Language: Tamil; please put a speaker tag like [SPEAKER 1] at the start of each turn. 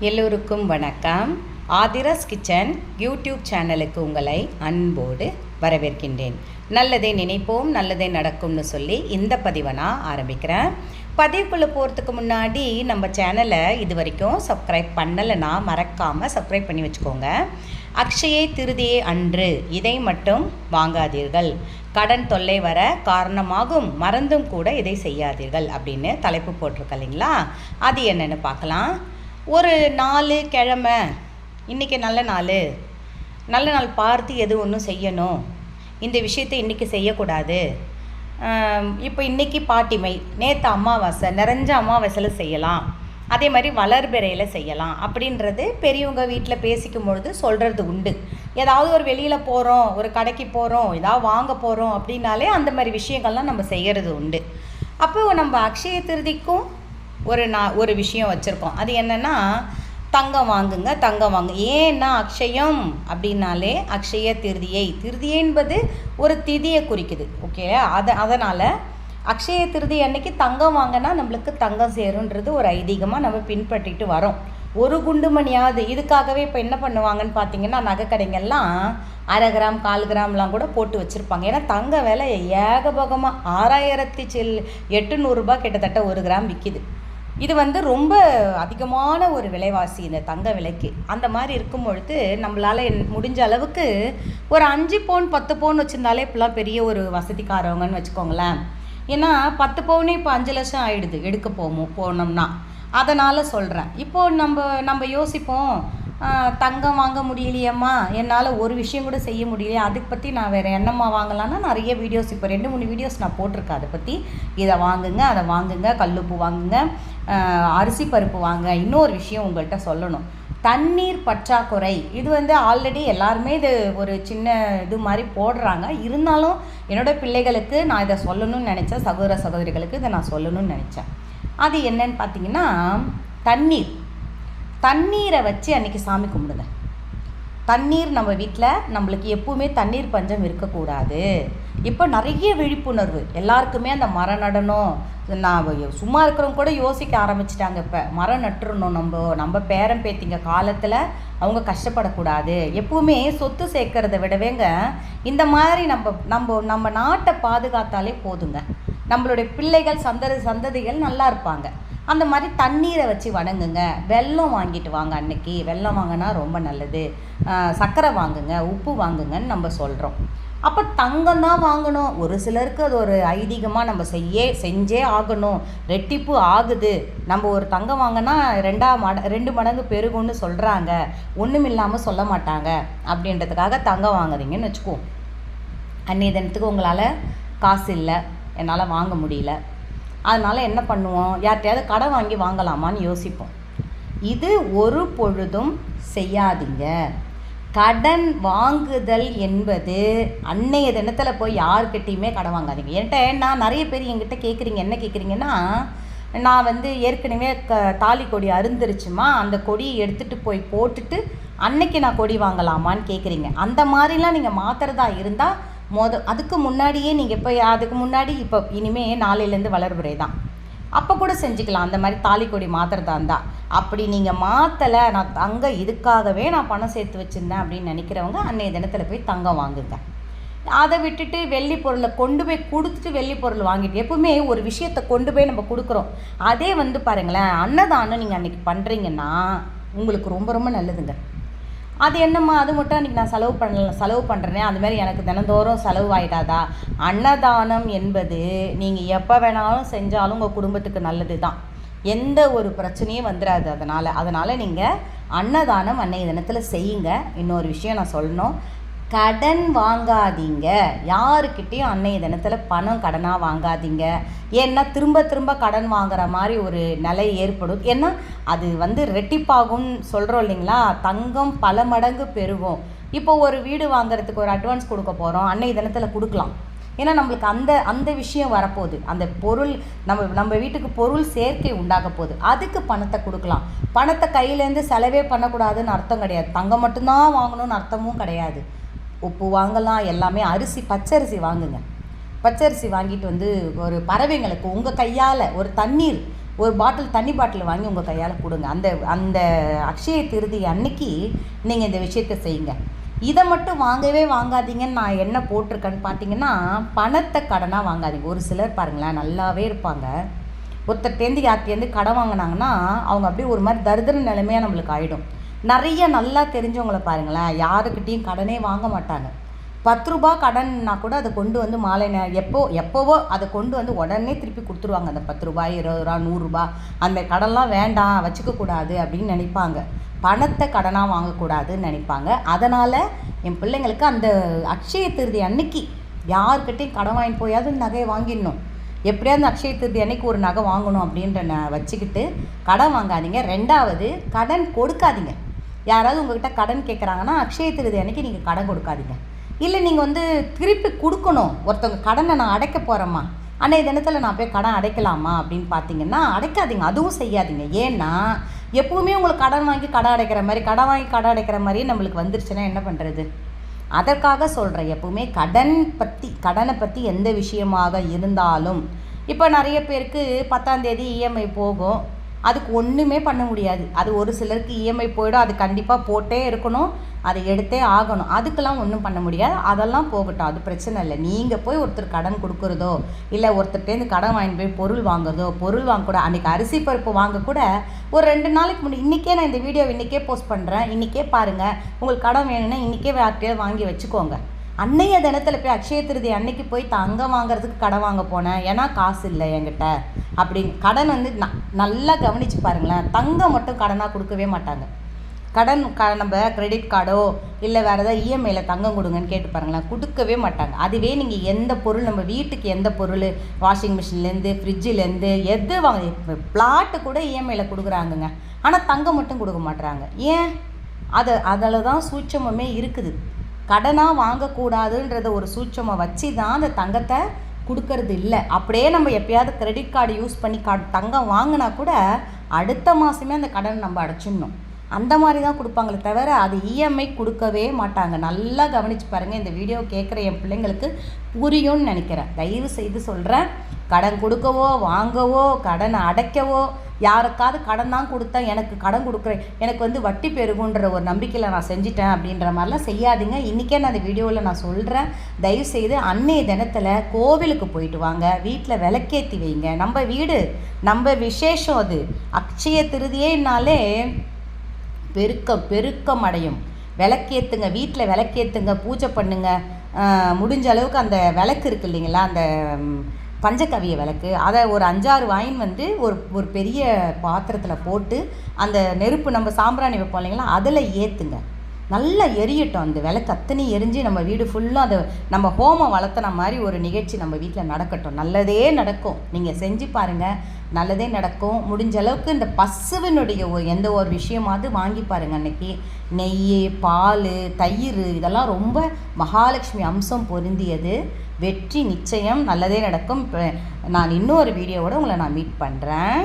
[SPEAKER 1] எல்லோருக்கும் வணக்கம். ஆதிரஸ் கிச்சன் யூடியூப் சேனலுக்கு உங்களை அன்போடு வரவேற்கின்றேன். நல்லதே நினைப்போம் நல்லதே நடக்கும்னு சொல்லி இந்த பதிவை நான் ஆரம்பிக்கிறேன். பதிவுக்குள்ளே போகிறதுக்கு முன்னாடி நம்ம சேனலை இது வரைக்கும் சப்ஸ்கிரைப் பண்ணலைன்னா மறக்காமல் சப்ஸ்கிரைப் பண்ணி வச்சுக்கோங்க. அக்ஷயை திருதியே அன்று இதை மட்டும் வாங்காதீர்கள். கடன் தொல்லை வர காரணமாகும் மறந்தும் கூட இதை செய்யாதீர்கள் அப்படின்னு தலைப்பு போட்டிருக்க இல்லைங்களா? அது என்னென்னு பார்க்கலாம். ஒரு நாலு கிழமை. இன்றைக்கி நல்ல நாள். நல்ல நாள் பார்த்து எது ஒன்றும் செய்யணும். இந்த விஷயத்தை இன்றைக்கி செய்யக்கூடாது. இப்போ இன்றைக்கி பாட்டிமை. நேற்று அமாவாசை. நிறைஞ்ச அமாவாசையில் செய்யலாம். அதே மாதிரி வளர்பிறையில் செய்யலாம். அப்படின்றது பெரியவங்க வீட்டில் பேசிக்கும் பொழுது சொல்கிறது உண்டு. ஏதாவது ஒரு வெளியில் போகிறோம் ஒரு கடைக்கு போகிறோம் ஏதாவது வாங்க போகிறோம் அப்படின்னாலே அந்த மாதிரி விஷயங்கள்லாம் நம்ம செய்கிறது உண்டு. அப்போ நம்ம அக்ஷய திருதிக்கும் ஒரு நான் ஒரு விஷயம் வச்சுருக்கோம். அது என்னென்னா தங்கம் வாங்குங்க தங்கம் வாங்கு. ஏன்னா அக்ஷயம் அப்படின்னாலே அக்ஷய திருதியை. திருதியை என்பது ஒரு திதியை குறிக்குது ஓகே அதை அதனால் அக்ஷய திருதி அன்னைக்கு தங்கம் வாங்கினா நம்மளுக்கு தங்கம் சேருன்றது ஒரு ஐதீகமாக நம்ம பின்பற்றிட்டு வரோம். ஒரு குண்டுமணியாவது இதுக்காகவே இப்போ என்ன பண்ணுவாங்கன்னு பார்த்தீங்கன்னா நகை கடைங்கெல்லாம் அரை கிராம் கால் கிராம்லாம் கூட போட்டு வச்சுருப்பாங்க. ஏன்னா தங்க விலை ஏகபோகமாக ஆறாயிரத்தி சில் எட்டுநூறுரூபா கிட்டத்தட்ட ஒரு கிராம் விற்கிது இது வந்து ரொம்ப அதிகமான ஒரு விலைவாசி இந்த தங்க விலைக்கு. அந்த மாதிரி இருக்கும் பொழுது நம்மளால் முடிஞ்ச அளவுக்கு ஒரு அஞ்சு பவுன் பத்து பவுன் வச்சுருந்தாலே இப்போலாம் பெரிய ஒரு வசதிக்காரவங்கன்னு வச்சுக்கோங்களேன். ஏன்னா பத்து பவுனே இப்போ அஞ்சு லட்சம் ஆகிடுது எடுக்க போமோ போனோம்னா. அதனால் சொல்கிறேன் இப்போது நம்ம நம்ம யோசிப்போம் தங்கம் வாங்க முடியலையம்மா? என்னால் ஒரு விஷயம் கூட செய்ய முடியலையே. அதுக்கு பற்றி நான் வேறு என்னம்மா வாங்கலான்னா நிறைய வீடியோஸ் இப்போ ரெண்டு மூணு வீடியோஸ் நான் போட்டிருக்கேன் அதை பற்றி இதை வாங்குங்க அதை வாங்குங்க கல்லுப்பு வாங்குங்க அரிசி பருப்பு வாங்க. இன்னொரு விஷயம் உங்கள்கிட்ட சொல்லணும். தண்ணீர் பற்றாக்குறை. இது வந்து ஆல்ரெடி எல்லாருமே இது ஒரு சின்ன இது மாதிரி போடுறாங்க. இருந்தாலும் என்னோட பிள்ளைகளுக்கு நான் இதை சொல்லணும்னு நினச்சேன். சகோதர சகோதரிகளுக்கு இதை நான் சொல்லணும்னு நினச்சேன். அது என்னன்னு பார்த்தீங்கன்னா தண்ணீர். தண்ணீரை வச்சு அன்றைக்கி சாமி கும்பிடுங்க. தண்ணீர் நம்ம வீட்டில் நம்மளுக்கு எப்பவுமே தண்ணீர் பஞ்சம் இருக்கக்கூடாது. இப்போ நிறைய விழிப்புணர்வு. எல்லாருக்குமே அந்த மரம் நடணும் நான் சும்மா இருக்கிறவங்க கூட யோசிக்க ஆரம்பிச்சிட்டாங்க இப்போ. மரம் நட்டுறணும் நம்ம நம்ம பேரன் பேத்திங்க காலத்தில் அவங்க கஷ்டப்படக்கூடாது. எப்பவுமே சொத்து சேர்க்கறத விடவேங்க இந்த மாதிரி நம்ம நம்ம நம்ம நாட்டை பாதுகாத்தாலே போதுங்க. நம்மளுடைய பிள்ளைகள் சந்ததி சந்ததிகள் நல்லா இருப்பாங்க. அந்த மாதிரி தண்ணீரை வச்சு வணங்குங்க. வெல்லம் வாங்கிட்டு வாங்க அன்னைக்கு. வெல்லம் வாங்கினா ரொம்ப நல்லது. சர்க்கரை வாங்குங்க உப்பு வாங்குங்கன்னு நம்ம சொல்கிறோம் அப்போ தங்கம் தான் வாங்கணும். ஒரு சிலருக்கு அது ஒரு ஐதீகமாக நம்ம செய்ய செஞ்சே ஆகணும். ரெட்டிப்பு ஆகுது. நம்ம ஒரு தங்கம் வாங்கினா ரெண்டா மட ரெண்டு மடங்கு பெருகும்னு சொல்கிறாங்க ஒன்றும் இல்லாமல் சொல்ல மாட்டாங்க. அப்படின்றதுக்காக தங்கம் வாங்குறீங்கன்னு வச்சுக்கோ அன்றைய தினத்துக்கு உங்களால் காசு இல்லை. என்னால் வாங்க முடியல. அதனால் என்ன பண்ணுவோம்? யார்கிட்டயாவது கடன் வாங்கி வாங்கலாமான்னு யோசிப்போம். இது ஒரு பொழுதும் செய்யாதீங்க. கடன் வாங்குதல் என்பது அன்னைய தினத்தில் போய் யாருக்கிட்டேயுமே கடன் வாங்காதீங்க. என்கிட்ட நான் நிறைய பேர் என்கிட்ட கேட்குறீங்க என்ன கேட்குறீங்கன்னா நான் வந்து ஏற்கனவே க தாலி கொடி அருந்துருச்சுமா? அந்த கொடியை எடுத்துகிட்டு போய் போட்டுட்டு அன்னைக்கு நான் கொடி வாங்கலாமான்னு கேட்குறீங்க அந்த மாதிரிலாம் நீங்கள் மாற்றுறதா இருந்தால் மொத அதுக்கு முன்னாடியே நீங்கள் இப்போ அதுக்கு முன்னாடி இப்போ இனிமே நாளையிலேருந்து வளர்புரை தான். அப்போ கூட செஞ்சுக்கலாம். அந்த மாதிரி தாலி கொடி மாற்றுறதா இருந்தால் அப்படி நீங்கள் மாற்றலை நான் தங்க இதுக்காகவே நான் பணம் சேர்த்து வச்சுருந்தேன் அப்படின்னு நினைக்கிறவங்க அன்னைய தினத்தில் போய் தங்கம் வாங்குங்க. அதை விட்டுட்டு வெள்ளி பொருளை கொண்டு போய் கொடுத்துட்டு வெள்ளி பொருள் வாங்கிட்டு எப்பவுமே ஒரு விஷயத்தை கொண்டு போய் நம்ம கொடுக்குறோம். அதே வந்து பாருங்களேன் அன்னதானம் நீங்கள் அன்றைக்கி பண்ணுறீங்கன்னா உங்களுக்கு ரொம்ப ரொம்ப நல்லதுங்க. அது என்னம்மா? அது மட்டும் அன்றைக்கி நான் செலவு பண்ணல செலவு பண்ணுறேனே அதுமாதிரி எனக்கு தினந்தோறும் செலவு ஆகிடாதா அன்னதானம் என்பது நீங்கள் எப்போ வேணாலும் செஞ்சாலும் உங்கள் குடும்பத்துக்கு நல்லது தான் எந்த ஒரு பிரச்சனையும் வந்துடாது அதனால். அதனால் நீங்கள் அன்னதானம் அன்னைய தினத்தில் செய்யுங்க. இன்னொரு விஷயம் நான் சொல்லணும். கடன் வாங்காதீங்க. யாருக்கிட்டேயும் அன்னைய தினத்தில் பணம் கடனாக வாங்காதீங்க. ஏன்னா திரும்ப திரும்ப கடன் வாங்குற மாதிரி ஒரு நிலை ஏற்படும். ஏன்னா அது வந்து ரெட்டிப்பாகும் சொல்கிறோம் இல்லைங்களா? தங்கம் பல மடங்கு பெருகும். இப்போ ஒரு வீடு வாங்குறதுக்கு ஒரு அட்வான்ஸ் கொடுக்க போகிறோம் அன்னைய தினத்தில் கொடுக்கலாம். ஏன்னா நம்மளுக்கு அந்த அந்த விஷயம் வரப்போகுது. அந்த பொருள் நம்ம நம்ம வீட்டுக்கு பொருள் சேர்க்கை உண்டாக போகுது. அதுக்கு பணத்தை கொடுக்கலாம். பணத்தை கையிலேருந்து செலவே பண்ணக்கூடாதுன்னு அர்த்தம் கிடையாது. தங்கம் மட்டும்தான் வாங்கணும்னு அர்த்தமும் கிடையாது. உப்பு வாங்கலாம் எல்லாமே அரிசி பச்சரிசி வாங்குங்க. பச்சரிசி வாங்கிட்டு வந்து ஒரு பறவைங்களுக்கு உங்கள் கையால் ஒரு தண்ணீர் ஒரு பாட்டில் தண்ணி பாட்டில் வாங்கி உங்கள் கையால் கொடுங்க. அந்த அந்த அக்ஷய திருதி அன்னைக்கு நீங்கள் இந்த விஷயத்தை செய்யுங்க. இதை மட்டும் வாங்கவே வாங்காதீங்கன்னு நான் என்ன போட்டிருக்கேன்னு பார்த்தீங்கன்னா பணத்தை கடனாக வாங்காதீங்க. ஒரு சிலர் பாருங்களேன் நல்லாவே இருப்பாங்க. ஒருத்தர்ட்டேருந்து யார்ட்டேருந்து கடன் வாங்கினாங்கன்னா அவங்க அப்படியே ஒரு மாதிரி தரிதிர நிலைமையாக நம்மளுக்கு ஆகிடும் நிறைய நல்லா தெரிஞ்சவங்கள பாருங்களேன். யாருக்கிட்டேயும் கடனே வாங்க மாட்டாங்க. பத்து ரூபா கடன்னா கூட அதை கொண்டு வந்து மாலை நே எப்போ எப்போவோ அதை கொண்டு வந்து உடனே திருப்பி கொடுத்துருவாங்க. அந்த பத்து ரூபாய் இருபது ரூபா நூறுரூபா அந்த கடன்லாம் வேண்டாம் வச்சுக்கக்கூடாது அப்படின்னு நினைப்பாங்க. பணத்தை கடனாக வாங்கக்கூடாதுன்னு நினைப்பாங்க. அதனால் என் பிள்ளைங்களுக்கு அந்த அக்ஷய திருதி அன்னைக்கு யார்கிட்டையும் கடன் வாங்கி போயாவது நகையை வாங்கிடணும். எப்படியாவது அக்ஷய திருதி அன்னைக்கு ஒரு நகை வாங்கணும் அப்படின்ற ந வச்சுக்கிட்டு கடன் வாங்காதீங்க. ரெண்டாவது கடன் கொடுக்காதீங்க. யாராவது உங்ககிட்ட கடன் கேட்குறாங்கன்னா அக்ஷய திருதி அன்னைக்கு நீங்கள் கடன் கொடுக்காதீங்க. இல்லை நீங்கள் வந்து திருப்பி கொடுக்கணும். ஒருத்தவங்க கடனை நான் அடைக்க போகிறேம்மா அன்றைய தினத்தில் நான் போய் கடன் அடைக்கலாமா அப்படின்னு பார்த்தீங்கன்னா அடைக்காதீங்க. அதுவும் செய்யாதீங்க. ஏன்னா எப்போவுமே உங்களுக்கு கடன் வாங்கி கடன் அடைக்கிற மாதிரி கடன் வாங்கி கடன் அடைக்கிற மாதிரியே நம்மளுக்கு வந்துருச்சுன்னா என்ன பண்ணுறது அதற்காக சொல்கிறேன் எப்போவுமே கடன் பற்றி கடனை பற்றி எந்த விஷயமாக இருந்தாலும் இப்போ நிறைய பேருக்கு பத்தாந்தேதி இஎம்ஐ போகும். அதுக்கு ஒன்றுமே பண்ண முடியாது. அது ஒரு சிலருக்கு இஎம்ஐ போயிடும். அது கண்டிப்பாக போட்டே இருக்கணும். அதை எடுத்தே ஆகணும். அதுக்கெல்லாம் ஒன்றும் பண்ண முடியாது. அதெல்லாம் போகட்டும். அது பிரச்சனை இல்லை. நீங்கள் போய் ஒருத்தர் கடன் கொடுக்குறதோ இல்லை ஒருத்தர்கிட்டேருந்து கடன் வாங்கிட்டு போய் பொருள் வாங்குறதோ பொருள் வாங்க கூட அன்றைக்கி அரிசி பருப்பு வாங்க கூட ஒரு ரெண்டு நாளைக்கு முன்னாடி இன்றைக்கே நான் இந்த வீடியோ இன்றைக்கே போஸ்ட் பண்ணுறேன் இன்றைக்கே பாருங்கள் உங்களுக்கு கடன் வேணும்னா இன்றைக்கே யார்கிட்டயாவது வாங்கி வச்சுக்கோங்க. அன்னைய தினத்தில் போய் அக்ஷய திருதி அன்னைக்கு போய் தங்கம் வாங்குறதுக்கு கடன் வாங்க போனேன் ஏன்னா காசு இல்லை என்கிட்ட. அப்படின்னு கடன் வந்து ந நல்லா கவனித்து பாருங்களேன். தங்கம் மட்டும் கடனாக கொடுக்கவே மாட்டாங்க. கடன் க நம்ம கிரெடிட் கார்டோ இல்லை வேறு ஏதாவது இஎம்ஐயில் தங்கம் கொடுங்கன்னு கேட்டு பாருங்களேன். கொடுக்கவே மாட்டாங்க. அதுவே நீங்கள் எந்த பொருள் நம்ம வீட்டுக்கு எந்த பொருள் வாஷிங் மிஷின்லேருந்து ஃப்ரிட்ஜிலேருந்து எது வாங்க பிளாட்டு கூட இஎம்ஐயில் கொடுக்குறாங்கங்க. ஆனால் தங்கம் மட்டும் கொடுக்க மாட்டுறாங்க ஏன்? அது அதில் தான் சூட்சமுமே இருக்குது. கடனாக வாங்கக்கூடாதுன்றத ஒரு சூட்சமாக வச்சு தான் அந்த தங்கத்தை கொடுக்கறது இல்லை. அப்படியே நம்ம எப்பயாவது கிரெடிட் கார்டு யூஸ் பண்ணி கார்டு தங்கம் வாங்கினா கூட அடுத்த மாதமே அந்த கடனை நம்ம அடைச்சிடணும். அந்த மாதிரி தான் கொடுப்பாங்களே தவிர அது இஎம்ஐ கொடுக்கவே மாட்டாங்க. நல்லா கவனித்து பாருங்கள் இந்த வீடியோ கேட்குற என் பிள்ளைங்களுக்கு புரியும்னு நினைக்கிறேன். தயவு செய்து சொல்கிறேன் கடன் கொடுக்கவோ வாங்கவோ கடனை அடைக்கவோ யாருக்காவது கடன் தான் கொடுத்தேன் எனக்கு கடன் கொடுக்குறேன். எனக்கு வந்து வட்டி பெருகுன்ற ஒரு நம்பிக்கையில் நான் செஞ்சிட்டேன் அப்படின்ற மாதிரிலாம் செய்யாதீங்க. இன்றைக்கே நான் அந்த வீடியோவில் நான் சொல்கிறேன் தயவுசெய்து அன்னைய தினத்தில் கோவிலுக்கு போயிட்டு வாங்க. வீட்டில் விளக்கேற்றி வைங்க. நம்ம வீடு நம்ம விசேஷம் அது. அக்ஷய திருதியேனாலே பெருக்கம் பெருக்கம் அடையும். விளக்கேற்றுங்க வீட்டில் விளக்கேற்றுங்க பூஜை பண்ணுங்க. முடிஞ்ச அளவுக்கு அந்த விளக்கு இருக்கு இல்லைங்களா? அந்த பஞ்சகவிய விளக்கு. அதை ஒரு அஞ்சாறு வாயின் வந்து ஒரு ஒரு பெரிய பாத்திரத்தில் போட்டு அந்த நெருப்பு நம்ம சாம்பிராணி வைப்போம் இல்லைங்களா அதில் ஏற்றுங்க நல்லா எரியட்டும். அந்த விளக்கு அத்தனை எரிஞ்சு நம்ம வீடு ஃபுல்லாக அதை நம்ம ஹோமம் வளர்த்துன மாதிரி ஒரு நிகழ்ச்சி நம்ம வீட்டில் நடக்கட்டும். நல்லதே நடக்கும். நீங்கள் செஞ்சு பாருங்கள் நல்லதே நடக்கும். முடிஞ்ச அளவுக்கு இந்த பசுவினுடைய எந்த ஒரு விஷயமாவது வாங்கி பாருங்கள் அன்னைக்கு. நெய் பால் தயிர் இதெல்லாம் ரொம்ப மகாலட்சுமி அம்சம் பொருந்தியது. வெற்றி நிச்சயம் நல்லதே நடக்கும். நான் இன்னொரு வீடியோவோட உங்களை நான் மீட் பண்ணுறேன்